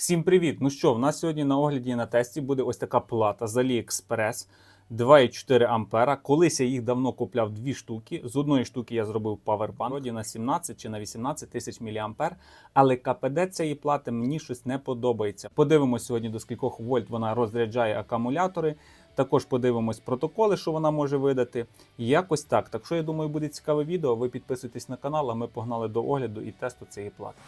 Всім привіт! Ну що, в нас сьогодні на огляді і на тесті буде ось така плата з AliExpress 2,4 ампера. Колись я їх давно купляв дві штуки. З одної штуки я зробив павербанк вроді на 17 чи на 18 тисяч мА. Але КПД цієї плати мені щось не подобається. Подивимось сьогодні до скількох вольт вона розряджає акумулятори. Також подивимось протоколи, що вона може видати. Якось так. Так що я думаю, буде цікаве відео. Ви підписуйтесь на канал, а ми погнали до огляду і тесту цієї плати.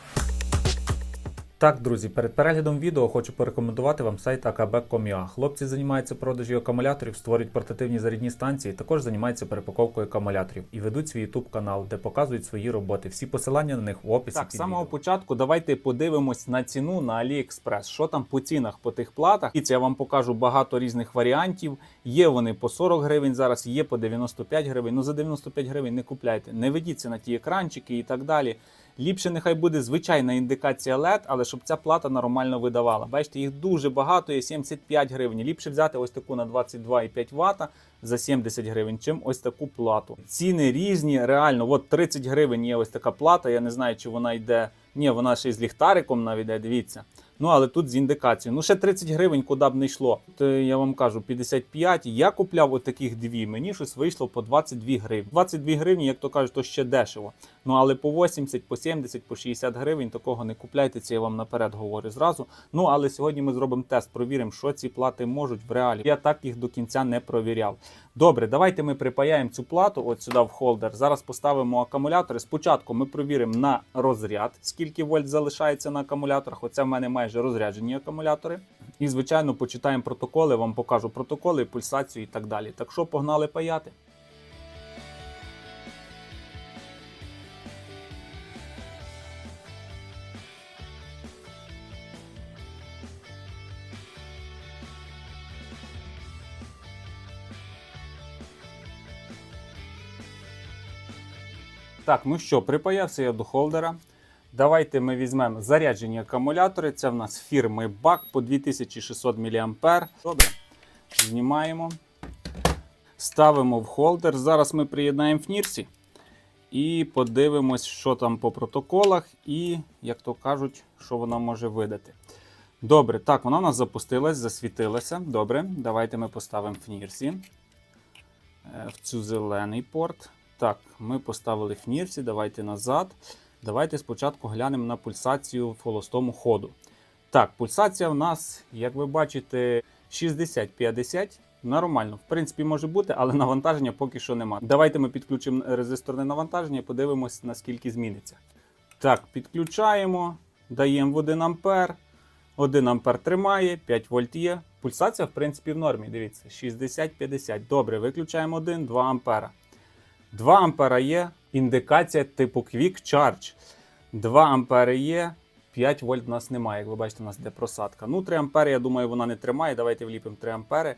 Так, друзі, перед переглядом відео хочу порекомендувати вам сайт akb.com.ua. Хлопці займаються продажі акумуляторів, створюють портативні зарядні станції, також займаються переpaковкою акумуляторів і ведуть свій YouTube канал, де показують свої роботи. Всі посилання на них в описі. Так, з самого початку давайте подивимось на ціну на AliExpress. Що там по цінах по тих платах? І це я вам покажу багато різних варіантів. Є вони по 40 гривень зараз, є по 95 гривень. Ну за 95 гривень не купляйте, не ведіться на ті екранчики і так далі. Ліпше нехай буде звичайна індикація LED, але щоб ця плата нормально видавала. Бачите, їх дуже багато, є 75 гривень. Ліпше взяти ось таку на 22,5 Вт за 70 гривень, чим ось таку плату. Ціни різні, реально. От 30 гривень є ось така плата. Я не знаю, чи вона йде. Ні, вона ще й з ліхтариком навіть дивіться. Ну, але тут з індикацією. Ну, ще 30 гривень, куди б не йшло. То я вам кажу, 55. Я купляв отаких дві. Мені щось вийшло по 22 гривні. 22 гривні, як то кажуть, то ще дешево. Ну але по 80, по 70, по 60 гривень такого не купляйте. Це я вам наперед говорю зразу. Ну але сьогодні ми зробимо тест, провіримо, що ці плати можуть в реалі. Я так їх до кінця не провіряв. Добре, давайте ми припаяємо цю плату от сюди в холдер. Зараз поставимо акумулятори. Спочатку ми провіримо на розряд, скільки вольт залишається на акумуляторах. Оце в мене майже розряджені акумулятори. І, звичайно, почитаємо протоколи, вам покажу протоколи, пульсацію і так далі. Так що погнали паяти. Так, ну що, припаявся я до холдера. Давайте ми візьмемо заряджені акумулятори. Це в нас фірми BAC по 2600 мА. Добре. Знімаємо. Ставимо в холдер. Зараз ми приєднаємо в Нірсі і подивимось, що там по протоколах, і, як то кажуть, що вона може видати. Добре, так, вона у нас запустилась, засвітилася. Добре, давайте ми поставимо в Нірсі. Е, В цю зелений порт. Так, ми поставили в Нірсі, давайте назад. Давайте спочатку глянемо на пульсацію в холостому ходу. Так, пульсація в нас, як ви бачите, 60-50. Нормально, в принципі, може бути, але навантаження поки що нема. Давайте ми підключимо резисторне навантаження і подивимось, наскільки зміниться. Так, підключаємо, даємо в 1 ампер. 1 ампер тримає, 5 вольт є. Пульсація, в принципі, в нормі. Дивіться, 60-50. Добре, виключаємо 1, 2 ампера. 2 ампера є. Індикація типу Quick Charge. 2 ампери є. 5 вольт у нас немає. Як ви бачите, у нас йде просадка. Ну, 3 ампери, я думаю, вона не тримає. Давайте вліпимо 3 ампери.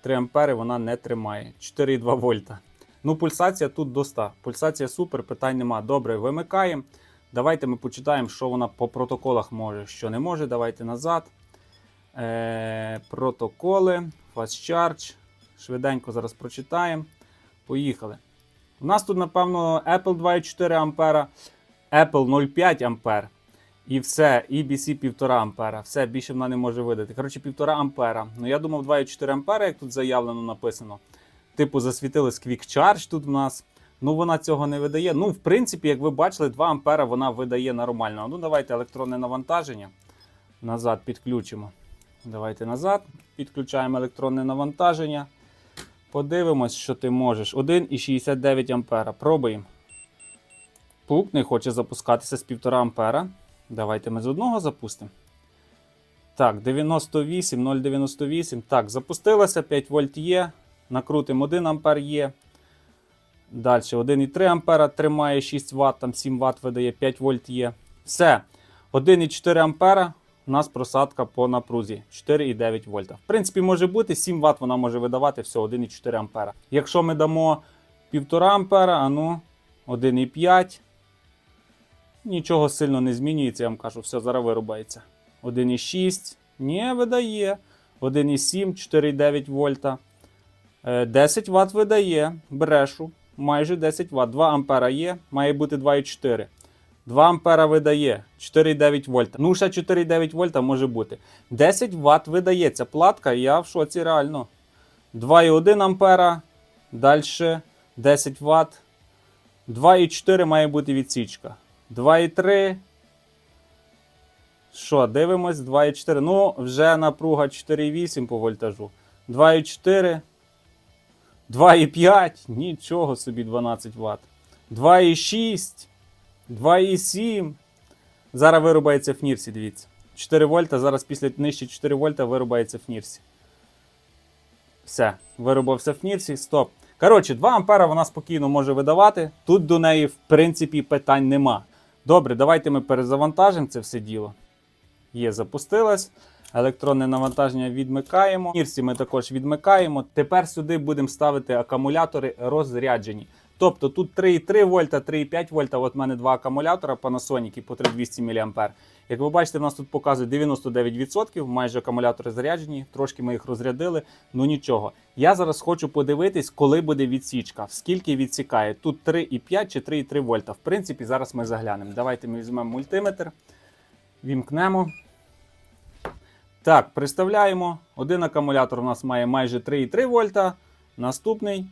3 ампери вона не тримає. 4,2 вольта. Ну, пульсація тут до 100. Пульсація супер, питань нема. Добре, вимикаємо. Давайте ми почитаємо, що вона по протоколах може, що не може. Давайте назад. Е, Протоколи, Fast Charge. Швиденько зараз прочитаємо. Поїхали. У нас тут, напевно, Apple 2,4 ампера, Apple 0,5 ампер. І все, EBC 1,5 ампера. Все, більше вона не може видати. Коротше, 1,5 ампера. Ну, я думав 2,4 ампера, як тут заявлено написано. Типу, засвітились Quick Charge тут в нас. Ну, вона цього не видає. Ну, в принципі, як ви бачили, 2 ампера вона видає нормально. Ну, давайте електронне навантаження. Назад підключимо. Давайте назад. Підключаємо електронне навантаження. Подивимось, що ти можеш. 1,69 ампера. Пробуємо. Пук не хоче запускатися з 1,5 ампера. Давайте ми з одного запустимо. Так, 98, 0,98. Так, запустилося, 5 вольт є. Накрутимо 1 ампер є. Далі 1,3 ампера тримає 6 Вт, там 7 Вт видає, 5 вольт є. Все. 1,4 ампера. У нас просадка по напрузі 4,9 вольта. В принципі, може бути 7 Вт вона може видавати все 1,4 ампера. Якщо ми дамо 1,5 ампера, а ну 1,5. Нічого сильно не змінюється, я вам кажу, все зараз вирубається. 1,6. Ні, видає. 1,7, 4,9 вольта. Е, 10 Вт видає. Брешу. Майже 10 Вт. 2 ампера є, має бути 2,4. 2 ампера видає 4,9 вольта. Ну, ще 4,9 вольта може бути. 10 Вт видає ця платка, я в шоці реально. 2,1 ампера. Далі 10 Вт. 2,4 має бути відсічка. 2,3. Що, дивимось, 2,4. Ну, вже напруга 4,8 по вольтажу. 2,4. 2,5. Нічого собі 12 Вт. 2,6. 2,7. Зараз вирубається в Нірсі, дивіться. 4 вольта, зараз після нижче 4 вольта вирубається в Нірсі. Все, вирубався в Нірсі, стоп. Коротше, 2 ампера вона спокійно може видавати. Тут до неї, в принципі, питань нема. Добре, давайте ми перезавантажимо це все діло. Є, запустилась. Електронне навантаження відмикаємо. Нірсі ми також відмикаємо. Тепер сюди будемо ставити акумулятори розряджені. Тобто тут 3,3 вольта, 3,5 вольта. От в мене два акумулятора Panasonic по 3200 мА. Як ви бачите, в нас тут показує 99%, майже акумулятори заряджені, трошки ми їх розрядили, ну нічого. Я зараз хочу подивитись, коли буде відсічка, скільки відсікає. Тут 3,5 чи 3,3 вольта. В принципі, зараз ми заглянемо. Давайте ми візьмемо мультиметр, вімкнемо. Так, представляємо. Один акумулятор у нас має майже 3,3 вольта. Наступний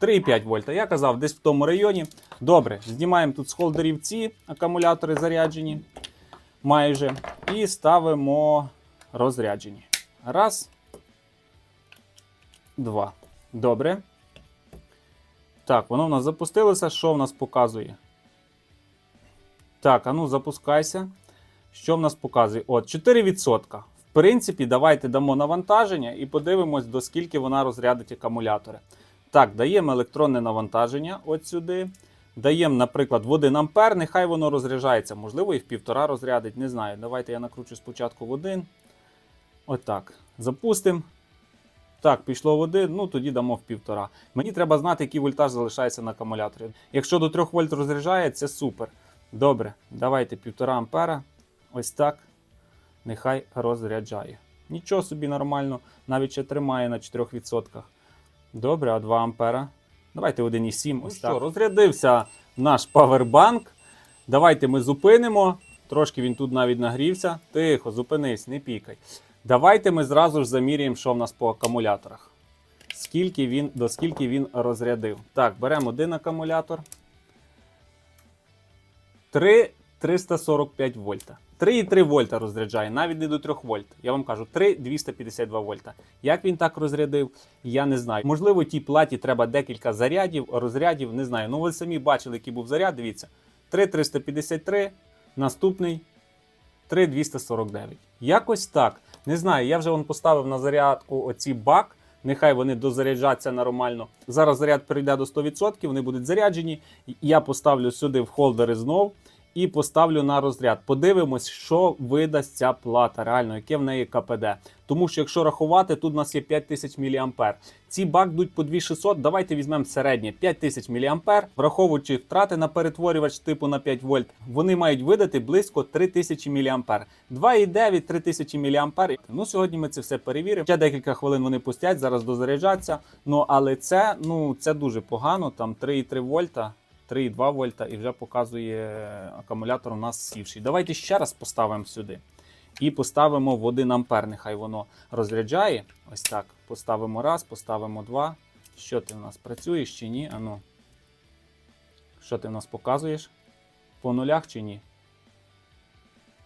3,5 вольта. Я казав, десь в тому районі. Добре, знімаємо тут з холдерів ці акумулятори заряджені. Майже. І ставимо розряджені. Раз. Два. Добре. Так, воно в нас запустилося. Що в нас показує? Так, а ну запускайся. Що в нас показує? От, 4%. В принципі, давайте дамо навантаження і подивимось, до скільки вона розрядить акумулятори. Так, даємо електронне навантаження от сюди. Даємо, наприклад, в 1 ампер, нехай воно розряджається. Можливо, і в півтора розрядить, не знаю. Давайте я накручу спочатку в 1. Отак. Запустимо. Так, пішло в 1, ну тоді дамо в півтора. Мені треба знати, який вольтаж залишається на акумуляторі. Якщо до 3 вольт розряджає, це супер. Добре, давайте 1,5 ампера. Ось так. Нехай розряджає. Нічого собі нормально, навіть ще тримає на 4%. Добре, а 2 ампера. Давайте 1,7. Ось так. Що, розрядився наш павербанк. Давайте ми зупинимо. Трошки він тут навіть нагрівся. Тихо, зупинись, не пікай. Давайте ми зразу ж заміряємо, що в нас по акумуляторах. Скільки він, до скільки він розрядив. Так, беремо один акумулятор. 3 345 вольта. 3,3 вольта розряджає, навіть не до 3 вольт. Я вам кажу, 3 252 вольта. Як він так розрядив, я не знаю. Можливо, тій платі треба декілька зарядів, розрядів, не знаю. Ну, ви самі бачили, який був заряд. Дивіться. 3 353, наступний 3 249. Якось так. Не знаю, я вже вон поставив на зарядку оці бак. Нехай вони дозаряджаться нормально. Зараз заряд перейде до 100%, вони будуть заряджені. Я поставлю сюди в холдери знов і поставлю на розряд. Подивимось, що видасть ця плата, реально, яке в неї КПД. Тому що якщо рахувати, тут у нас є 5000 мА. Ці бак йдуть по 2600, давайте візьмемо середнє 5000 мА, враховуючи втрати на перетворювач типу на 5 вольт, вони мають видати близько 3000 мА. 2,9 3000 мА. Ну сьогодні ми це все перевіримо. Ще декілька хвилин вони пустять, зараз дозаряджаться. Ну але це, ну, це дуже погано, там 3,3 вольта. 3,2 вольта і вже показує акумулятор у нас сівший. Давайте ще раз поставимо сюди. І поставимо в 1 ампер. Нехай воно розряджає. Ось так. Поставимо раз, поставимо два. Що ти в нас працюєш чи ні? Ану. Що ти в нас показуєш? По нулях чи ні?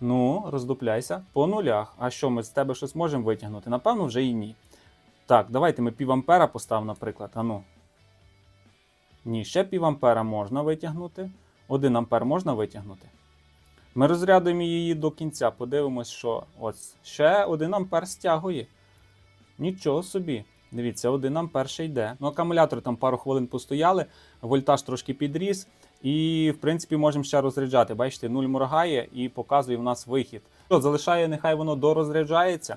Ну, роздупляйся. По нулях. А що, ми з тебе щось можемо витягнути? Напевно, вже і ні. Так, давайте ми пів ампера поставимо, наприклад. Ану. Ні, ще пів ампера можна витягнути. 1 ампер можна витягнути. Ми розрядуємо її до кінця. Подивимось, що ось ще 1 ампер стягує. Нічого собі. Дивіться, 1 ампер ще йде. Ну, акумулятори там пару хвилин постояли, вольтаж трошки підріс. І, в принципі, можемо ще розряджати. Бачите, 0 моргає і показує в нас вихід. Що, залишає, нехай воно дорозряджається.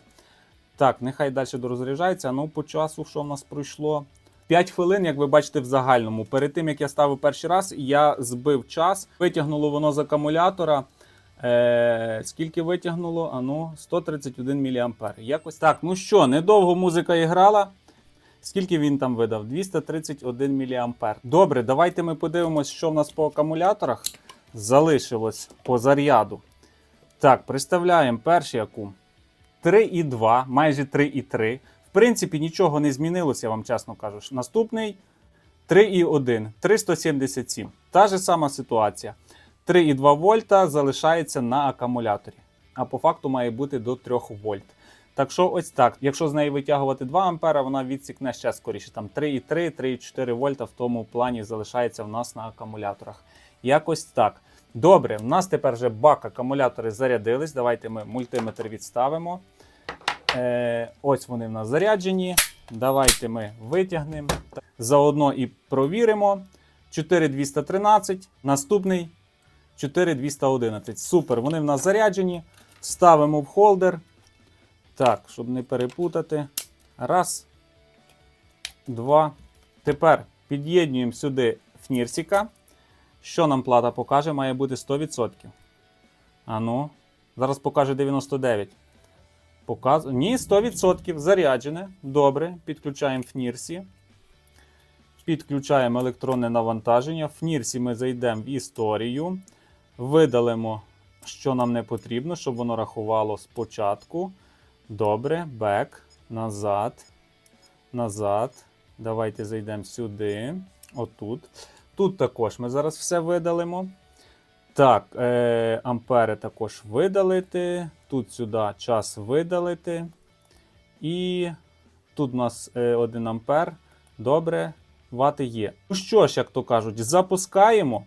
Так, нехай далі дорозряджається. Ну, по часу, що в нас пройшло? 5 хвилин, як ви бачите, в загальному. Перед тим як я ставив перший раз, я збив час, витягнуло воно з акумулятора. Е, Скільки витягнуло? Ану, 131 мА. Якось так. Ну що, недовго музика і грала. Скільки він там видав? 231 мА. Добре, давайте ми подивимось, що в нас по акумуляторах. залишилось по заряду. Так, представляємо перший акум. 3,2, майже 3,3. В принципі, нічого не змінилося, я вам чесно кажу. Наступний 3,1, 377. Та ж сама ситуація. 3,2 вольта залишається на акумуляторі. А по факту має бути до 3 вольт. Так що ось так. Якщо з неї витягувати 2 ампера, вона відсікне ще скоріше. Там 3,3, 3,4 вольта в тому плані залишається в нас на акумуляторах. Якось так. Добре, в нас тепер вже бак акумулятори зарядились. Давайте ми мультиметр відставимо. Е, ось вони в нас заряджені. Давайте ми витягнемо. Заодно і провіримо. 4213. Наступний 4211. Супер, вони в нас заряджені. Ставимо в холдер. Так, щоб не перепутати. Раз. Два. Тепер під'єднуємо сюди фнірсіка. Що нам плата покаже? Має бути 100%. А ну, зараз покаже 99. Показ... Ні, 100% заряджене. Добре. Підключаємо фнірсі. Підключаємо електронне навантаження. В Нірсі ми зайдемо в історію. Видалимо, що нам не потрібно, щоб воно рахувало спочатку. Добре, бек, назад, назад. Давайте зайдемо сюди. Отут. Тут також ми зараз все видалимо. Так, е, ампери також видалити. Тут сюди час видалити. І тут у нас е, 1 ампер. Добре, вати є. Ну що ж, як то кажуть, запускаємо.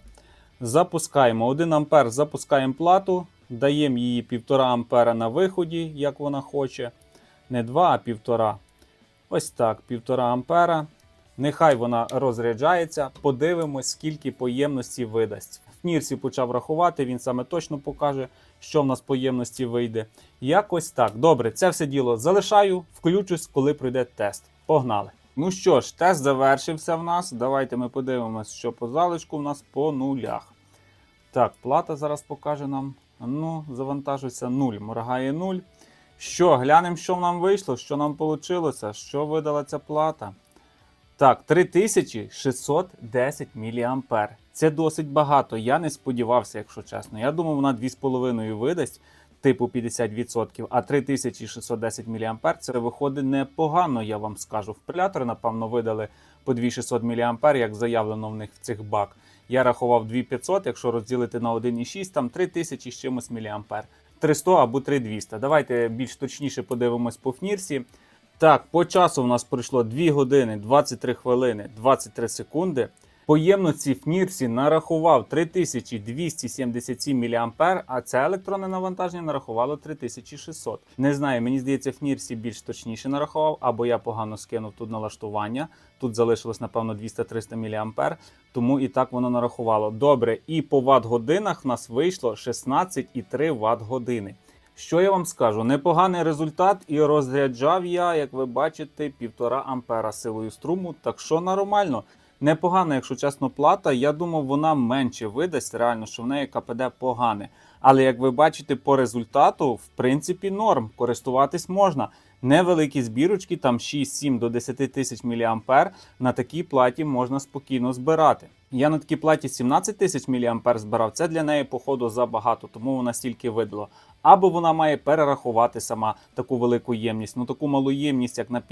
Запускаємо 1 ампер, запускаємо плату, даємо її 1,5 ампера на виході, як вона хоче. Не 2, а 1,5. Ось так, 1,5 ампера. Нехай вона розряджається. Подивимось, скільки поємності видасть. В Нірсі почав рахувати, він саме точно покаже, що в нас поємності вийде. Якось так. Добре, це все діло залишаю, включусь, коли пройде тест. Погнали! Ну що ж, тест завершився в нас. Давайте ми подивимось, що по залишку в нас по нулях. Так, плата зараз покаже нам. Ну, завантажується 0, моргає 0. Що, глянемо, що нам вийшло, що нам вийшло, що видала ця плата. Так, 3610 мА. Це досить багато. Я не сподівався, якщо чесно. Я думав, вона 2,5 видасть, типу 50%, а 3610 мА це виходить непогано, я вам скажу. Впилятори, напевно, видали по 2600 мА, як заявлено в них в цих бак. Я рахував 2500, якщо розділити на 1,6, там 3000 з чимось мА. 300 або 3200. Давайте більш точніше подивимось по фнірсі. Так, по часу в нас пройшло 2 години 23 хвилини 23 секунди. Поємності в Нірсі нарахував 3277 мА, а це електронне навантаження нарахувало 3600. Не знаю, мені здається, в Нірсі більш точніше нарахував, або я погано скинув тут налаштування. Тут залишилось, напевно, 200-300 мА, тому і так воно нарахувало. Добре, і по ватт-годинах в нас вийшло 16,3 Вт-години. Що я вам скажу? Непоганий результат, і розряджав я, як ви бачите, 1,5 ампера силою струму, так що нормально. Непогана, якщо чесно, плата. Я думав, вона менше видасть, реально, що в неї КПД погане. Але як ви бачите, по результату, в принципі, норм, користуватись можна. Невеликі збірочки, там 6-7 до 10 тисяч мА, на такій платі можна спокійно збирати. Я на такій платі 17 тисяч мА збирав, це для неї, походу, забагато, тому вона стільки видала. Або вона має перерахувати сама таку велику ємність. Ну таку малу ємність, як на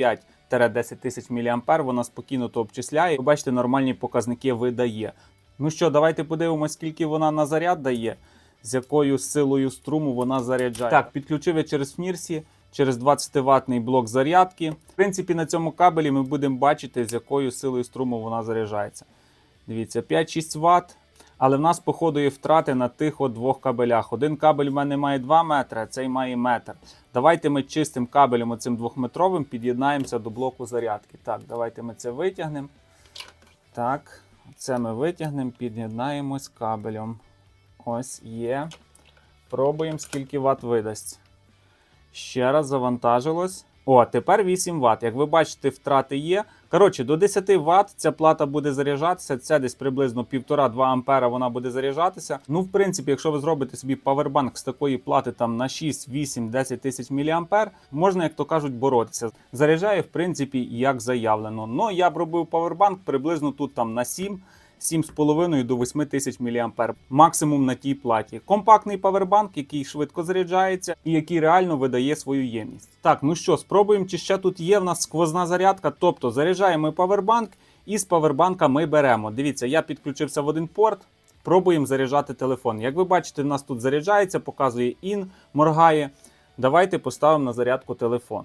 5-10 тисяч мА, вона спокійно то обчисляє. Ви бачите, нормальні показники видає. Ну що, давайте подивимося, скільки вона на заряд дає, з якою силою струму вона заряджає. Так, підключив я через Фнірсі. Через 20 ватний блок зарядки. В принципі, на цьому кабелі ми будемо бачити, з якою силою струму вона заряджається. Дивіться, 5-6 Вт. Але в нас, походу, є втрати на тих от двох кабелях. Один кабель в мене має 2 метри, а цей має метр. Давайте ми чистим кабелем оцим двохметровим під'єднаємося до блоку зарядки. Так, давайте ми це витягнемо. Так, це ми витягнемо, під'єднаємось кабелем. Ось є. Пробуємо, скільки Вт видасть. Ще раз завантажилось. О, тепер 8 Вт. Як ви бачите, втрати є. Коротше, до 10 Вт ця плата буде заряджатися. Це десь приблизно 1,5-2 ампера вона буде заряджатися. Ну, в принципі, якщо ви зробите собі павербанк з такої плати там на 6, 8, 10 тисяч мА, можна, як то кажуть, боротися. Заряджає, в принципі, як заявлено. Ну, я б робив павербанк приблизно тут там на 7. 7,5 до 8 тисяч мА максимум на тій платі. Компактний павербанк, який швидко заряджається і який реально видає свою ємність. Так, ну що, спробуємо, чи ще тут є в нас сквозна зарядка. Тобто заряджаємо павербанк, і з павербанка ми беремо. Дивіться, я підключився в один порт. Пробуємо заряджати телефон. Як ви бачите, в нас тут заряджається, показує ін, моргає. Давайте поставимо на зарядку телефон.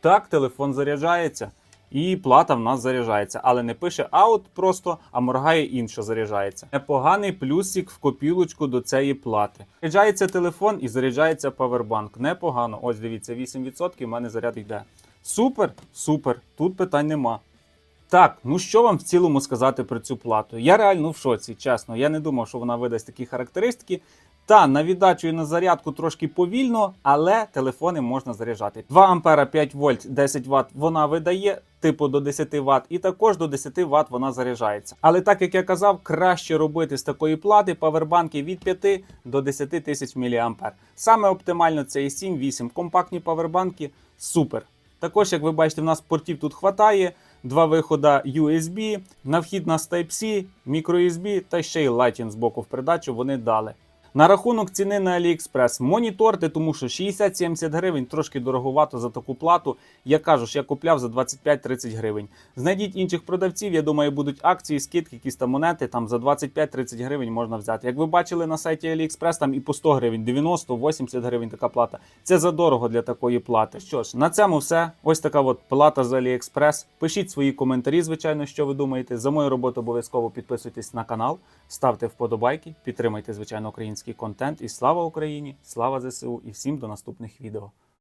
Так, телефон заряджається. І плата в нас заряджається, але не пише аут просто, а моргає інше заряджається. Непоганий плюсик в копілочку до цієї плати. Заряджається телефон і заряджається павербанк. Непогано. Ось дивіться, 8% в мене заряд йде. Супер, супер. Тут питань нема. Так, ну що вам в цілому сказати про цю плату? Я реально в шоці, чесно. Я не думав, що вона видасть такі характеристики. Та на віддачу і на зарядку трошки повільно, але телефони можна заряджати. 2 ампера 5 вольт 10 Вт вона видає, типу до 10 Вт, і також до 10 Вт вона заряджається. Але так як я казав, краще робити з такої плати павербанки від 5 до 10 тисяч мА. Саме оптимально це і 7-8. Компактні павербанки супер. Також, як ви бачите, в нас портів тут хватає. Два вихода USB, на вхід на Type-C, microUSB та ще й Lightning з боку в придачу вони дали. На рахунок ціни на AliExpress моніторте, тому що 60-70 гривень трошки дороговато за таку плату. Я кажу, що я купляв за 25-30 гривень. Знайдіть інших продавців, я думаю, будуть акції, скидки, якісь там монети. Там за 25-30 гривень можна взяти. Як ви бачили на сайті AliExpress, там і по 100 гривень, 90-80 гривень така плата. Це задорого для такої плати. Що ж, на цьому все. Ось така от плата з AliExpress. Пишіть свої коментарі, звичайно, що ви думаєте. За мою роботу обов'язково підписуйтесь на канал, ставте вподобайки, підтримайте, звичайно, український контент. І слава Україні! Слава ЗСУ і всім до наступних відео.